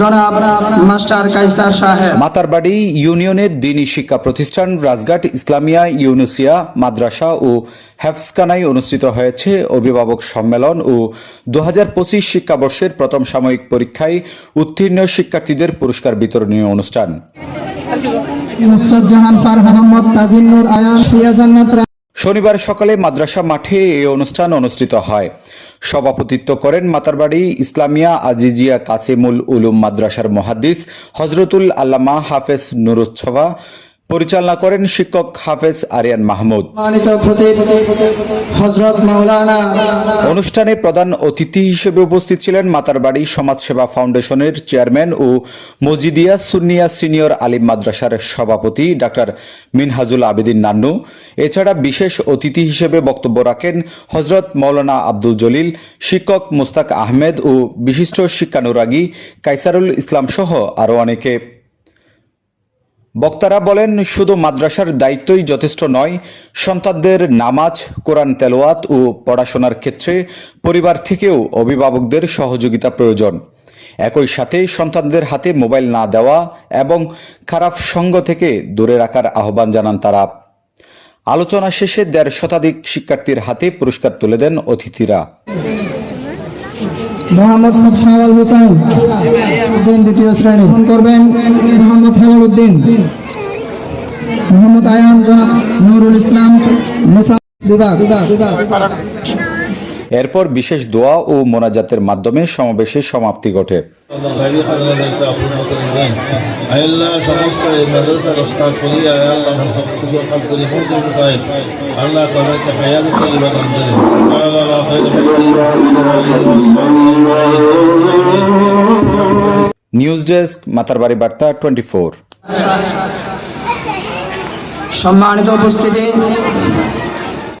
জনাব মাস্টার কাইসার সাহেব। মাতারবাড়ি ইউনিয়নের দিনী শিক্ষা প্রতিষ্ঠান রাজঘাট ইসলামিয়া ইউনুসিয়া মাদ্রাসা ও হেফসকানায় অনুষ্ঠিত হয়েছে অভিভাবক সম্মেলন ও দু হাজার পঁচিশ শিক্ষাবর্ষের প্রথম সাময়িক পরীক্ষায় উত্তীর্ণ শিক্ষার্থীদের পুরস্কার বিতরণী অনুষ্ঠান। নুসরত জাহান মোহাম্মদ আয়ান ফিয়া জান্নাত শনিবার সকালে মাদ্রাসা মাঠে এই অনুষ্ঠান অনুষ্ঠিত হয়। সভাপতিত্ব করেন মাতারবাড়ি ইসলামিয়া আজিজিয়া কাসিমুল উলুম মাদ্রাসার মহাদ্দিস হজরতুল আল্লামা হাফেজ নুরুচ্ছভা পরিচালনা করেন শিক্ষক হাফেজ আরিয়ান মাহমুদ। অনুষ্ঠানে প্রধান অতিথি হিসেবে উপস্থিত ছিলেন মাতারবাড়ি সমাজসেবা ফাউন্ডেশনের চেয়ারম্যান ও মজিদিয়া সুন্নিয়া সিনিয়র আলিম মাদ্রাসার সভাপতি ডাক্তার মিনহাজুল আবেদিন নান্নু। এছাড়া বিশেষ অতিথি হিসেবে বক্তব্য রাখেন হজরত মৌলানা আব্দুল জলিল শিক্ষক মুস্তাক আহমেদ ও বিশিষ্ট শিক্ষানুরাগী কাইসারুল ইসলাম সহ আরও অনেকে। বক্তারা বলেন, শুধু মাদ্রাসার দায়িত্বই যথেষ্ট নয়, সন্তানদের নামাজ, কোরআন তেলোয়াত ও পড়াশোনার ক্ষেত্রে পরিবার থেকেও অভিভাবকদের সহযোগিতা প্রয়োজন। একই সাথে সন্তানদের হাতে মোবাইল না দেওয়া এবং খারাপ সঙ্গ থেকে দূরে রাখার আহ্বান জানান তারা। আলোচনা শেষে দেড় শতাধিক শিক্ষার্থীর হাতে পুরস্কার তুলে দেন অতিথিরা। মোহাম্মদ সফাওয়াল হুসাইন। উদ্দিন দ্বিতীয় শ্রেণি। ফোন করবেন মোহাম্মদ হেলাল উদ্দিন। মোহাম্মদ আয়ান জনাব নুরুল ইসলাম বিভাগ। এরপর বিশেষ দোয়া ও মোনাজাতের মাধ্যমে সমাবেশের সমাপ্তি ঘটে। নিউজ ডেস্ক মাতারবাড়ি বার্তা টোয়েন্টি ফোর। সম্মানিত উপস্থিতি